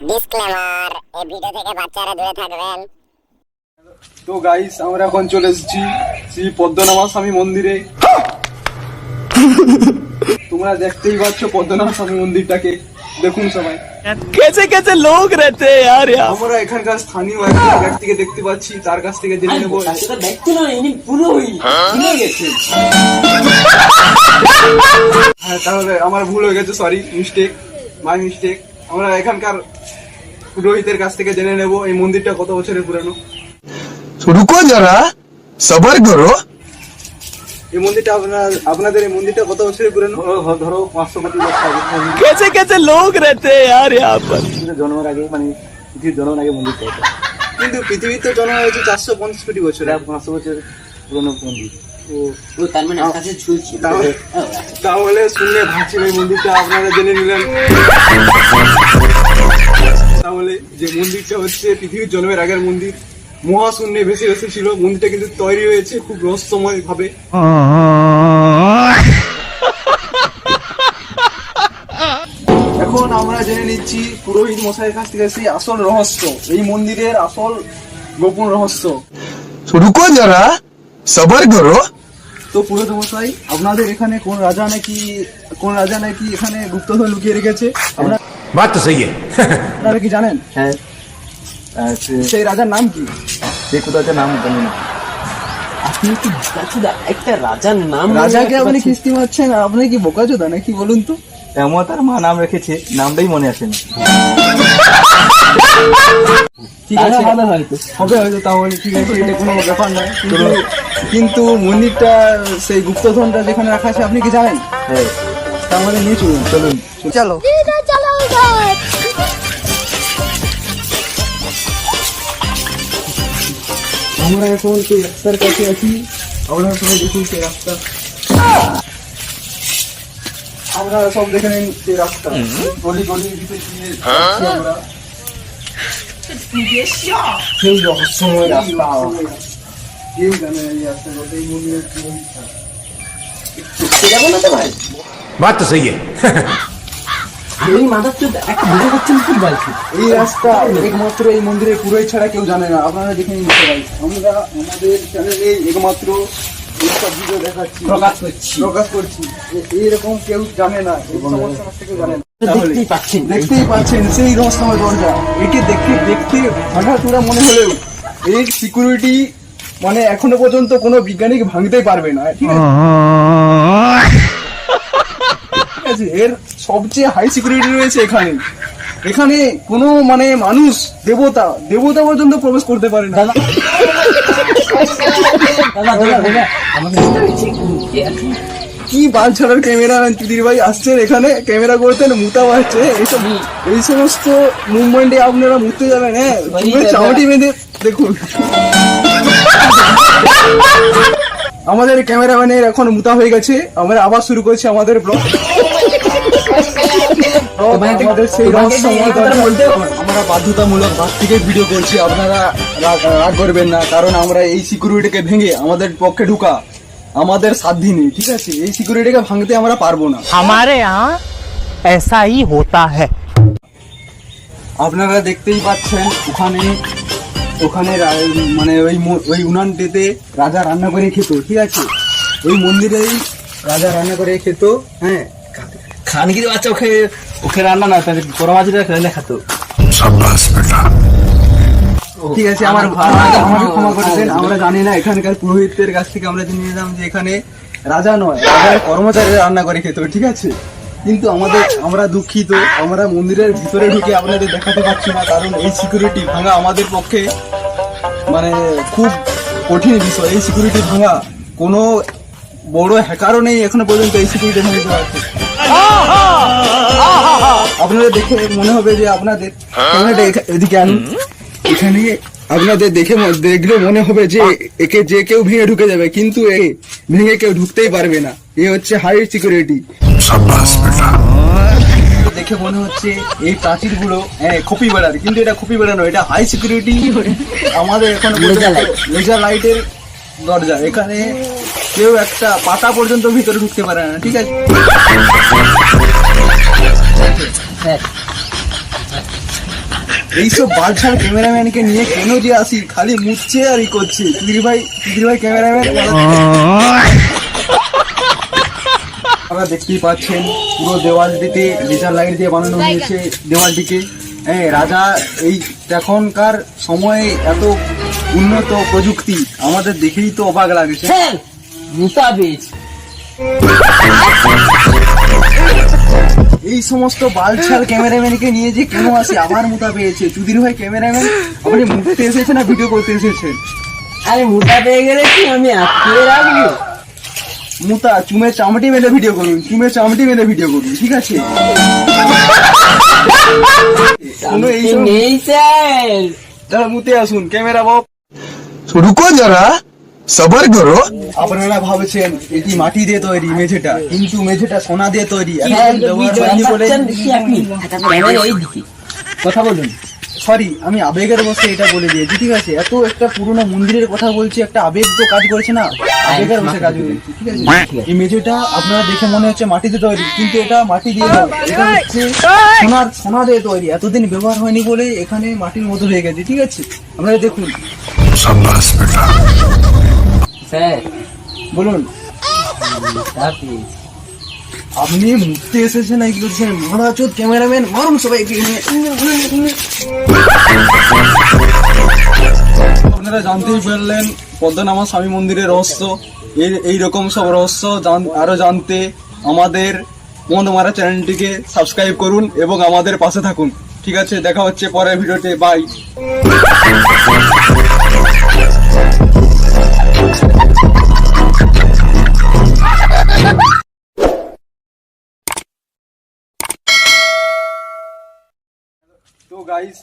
Disclaimer এই video থেকে বাচ্চারা দূরে থাকবেন। তো গাইস আমরা এখন চলে এসেছি শ্রী পদ্মনামা স্বামী মন্দিরে। তোমরা দেখতেই পাচ্ছ পদ্মনাভ স্বামী মন্দিরটাকে। দেখুন সবাই। কেসে কেসে লোক রেতে আর আমরা এখানকার স্থানীয় ব্যক্তিকে দেখতে পাচ্ছি তার কাছ থেকে জেনে নেব। দেখতে ইনি পুরো ভুলে গেছে হ্যাঁ তাহলে আমার ভুল হয়ে গেছে সরি মিস্টেক মাই মিস্টেক আমরা এখানকার পুরোহিতের কাছ থেকে জেনে নেব এই মন্দিরটা কত বছরের পুরানো। রুকো যারা সবার করো। এই মন্দিরটা আপনার আপনাদের এই মন্দিরটা কত বছরের পুরানো? ধরো পাঁচশো কোটি বছর আগে কেসে লোক রেতে আর ইয়ার জন্মের আগে মানে পৃথিবীর জন্মের আগে মন্দির কিন্তু পৃথিবীতে জন্ম হয়েছে চারশো পঞ্চাশ কোটি বছর। পাঁচশো বছর পুরনো মন্দির। ও তার মানে তাহলে শুনলে ভাসিমের মন্দিরটা আপনারা জেনে নিলেন। তাহলে যে মন্দিরটা হচ্ছে পৃথিবীর জন্মের আগের মন্দির মহাশূন্যে ভেসে ভেসে ছিল মন্দিরটা কিন্তু তৈরি হয়েছে খুব রহস্যময় ভাবে এখন আমরা জেনে নিচ্ছি পুরোহিত মশাইয়ের কাছ থেকে সেই আসল রহস্য এই মন্দিরের আসল গোপন রহস্য। রুকো যারা সবার করো তো পুরোহিত মশাই আপনাদের এখানে কোন রাজা নাকি কোন রাজা নাকি এখানে গুপ্তধন লুকিয়ে রেখেছে? আপনার আপনারা কি জানেন? হ্যাঁ। সেই রাজার নাম কি? সেই কোথাতে নাম জানি না। আপনি কি বোকাচোদা? একটা রাজার নাম কিস্তি আপনি কি নাকি বলুন তো? তেমন তার মা নাম রেখেছে নামটাই মনে আসেন। না ঠিক আছে। হবে হয়তো। হবে হয়তো তাহলে ঠিক আছে এটা কোনো ব্যাপার নয়। কিন্তু কিন্তু মন্দিরটা সেই গুপ্তধনটা যেখানে রাখা আছে আপনি কি জানেন হ্যাঁ। তাহলে নিয়ে চলুন চলুন। চলো। আমরা এখন সেই রাস্তার কাছে আছি। আপনারা সবাই দেখুন সেই রাস্তা। আমরা সব দেখে নিন সেই রাস্তা। গলি গলি ভিতরে আমরা। সেই এই রাস্তা কথা সেই একটা এই রাস্তা একমাত্র এই মন্দিরে পুরোই ছাড়া কেউ জানে না আপনারা দেখে নিতে পারেন আমরা আমাদের চ্যানেলে একমাত্র এইসব ভিডিও দেখাচ্ছি প্রকাশ করছি। প্রকাশ করছি। এরকম কেউ জানে না। এই সমস্ত কেউ জানে না। দেখতেই পাচ্ছেন দেখতেই পাচ্ছেন সেই রহস্যময় দরজা একে দেখে দেখতে ভাঙাচোরা মনে হলেও এর সিকিউরিটি মানে এখনও পর্যন্ত কোনো বিজ্ঞানী ভাঙতেই পারবে না ঠিক আছে? এর সবচেয়ে হাই সিকিউরিটি রয়েছে এখানে। এখানে কোনো মানে মানুষ দেবতা দেবতা পর্যন্ত প্রবেশ করতে পারে না। দাদা। দাদা দাদা আমাকে কে বাল ছাড়ার ক্যামেরা চুদির ভাই আসছেন এখানে ক্যামেরা করতেন মুতা বাড়ছে এইসব এই সমস্ত মুভমেন্টে আপনারা মুততে যাবেন হ্যাঁ? চামটি বেঁধে দেখুন। আমাদের ক্যামেরাম্যানের এখন মুতা হয়ে গেছে। আমরা আবার শুরু করছি আমাদের ব্লগ। আমরা বাধ্যতামূলক বাস থেকে ভিডিও করছি। আপনারা রাগ রাগ করবেন না কারণ আমরা এই সিকিউরিটিকে ভেঙে আমাদের পক্ষে ঢুকা। আমাদের সাধ্যি নেই ঠিক আছে এই সিকিউরিটিকে ভাঙতে আমরা পারবো না हमारे यहाँ ऐसा ही होता है আপনারা দেখতেই পাচ্ছেন ওখানে ওখানে রা- মানে ওই ম- ওই উনানটিতে রাজা রান্না করে খেত ঠিক আছে ওই মন্দিরেই রাজা রান্না করে খেত হ্যাঁ খান কি বাচ্চা ওকে ওকে রান্না না তাহলে গরম মাছটা খেলে খাতো ঠিক আছে আমার আমাকে আমাকে ক্ষমা করে দেন। আমরা জানি না এখানকার পুরোহিতদের কাছ থেকে আমরা জেনে নিলাম যে এখানে রাজা নয় রাজার কর্মচারীরা রান্না করে খেত ঠিক আছে? কিন্তু আমাদের আমরা দুঃখিত আমরা মন্দিরের ভিতরে ঢুকে আপনাদের দেখাতে পারছি না কারণ এই সিকিউরিটি ভাঙা আমাদের পক্ষে মানে খুব কঠিন বিষয়। এই সিকিউরিটি ভাঙা কোনো বড় হ্যাকারও নেই এখনও পর্যন্ত এই সিকিউরিটি ভাঙতে পারছে আপনাদের দেখে মনে হবে যে আপনাদের ক্যামেরাটা এদিকে আনুন। এখানে আপনাদের দেখে দেখলে মনে হবে যে একে যে কেউ ভেঙে ঢুকে যাবে কিন্তু এ ভেঙে কেউ ঢুকতেই পারবে না। এ হচ্ছে হাই সিকিউরিটি দেখে মনে হচ্ছে এই প্রাচীরগুলো হ্যাঁ খপি বেড়ার কিন্তু এটা খপি বেড়া নয় এটা হাই সিকিউরিটি আমাদের এখন. লেজার লাইটের দরজা। এখানে কেউ একটা পাতা পর্যন্ত ভিতরে ঢুকতে পারে না ঠিক আছে? হ্যাঁ। এইসব বালছাল ক্যামেরাম্যানকে নিয়ে কেন যে আসি? খালি মুছছে আর ই করছে। চুদির ভাই চুদির ভাই ক্যামেরাম্যান? আপনারা দেখতেই পাচ্ছেন পুরো দেওয়ালটিতে লেজার লাইট দিয়ে বানানো হয়েছে দেওয়ালটিকে। হ্যাঁ রাজা এই এখনকার সময়ে এত উন্নত প্রযুক্তি আমাদের দেখেই তো অবাক লাগছে। স্যার মুতা এই সমস্ত বালছাল ক্যামেরাম্যানকে নিয়ে যে কেন আসে আমার মোটা পেয়েছে। চুদির ভাই ক্যামেরাম্যান আপনি মুখতে এসেছেন না ভিডিও করতে এসেছেন? আরে মোটা পেয়ে গেলে কি আমি আটকে রাখব? মোটা চুমে চামটি মেলে ভিডিও করুন চুমে চামটি মেলে ভিডিও করুন ঠিক আছে? মুতে আসুন ক্যামেরা বাপ রুকো যারা আপনারা ভাবছেন এটি মাটি দিয়ে তৈরি মেঝেটা। কিন্তু মেঝেটা সোনা দিয়ে তৈরি। মানে কথা বলুন। সরি আমি আবেগের বসে এটা বলে দিয়েছি ঠিক আছে? এত একটা পুরনো মন্দিরের কথা বলছি একটা আবেগ তো কাজ করেছে না? আবেগের বসে কাজ করেছি ঠিক আছে? এই মেঝেটা আপনারা দেখে মনে হচ্ছে মাটিতে তৈরি কিন্তু এটা মাটি দিয়ে এটা হচ্ছে সোনার সোনা দিয়ে তৈরি। এতদিন ব্যবহার হয়নি বলে এখানে মাটির মতো হয়ে গেছে ঠিক আছে? আপনারা দেখুন। স্যার বলুন। আপনি মুক্তি এসেছেন এই করছেন মহারাজত ক্যামেরাম্যান মারুন সবাইকে আপনারা জানতেই পারলেন পদ্মনামা স্বামী মন্দিরের রহস্য। এই এইরকম সব রহস্য জান- আরও জানতে আমাদের মন মারা চ্যানেলটিকে সাবস্ক্রাইব করুন এবং আমাদের পাশে থাকুন। ঠিক আছে দেখা হচ্ছে পরের ভিডিওতে বাই। তো গাইস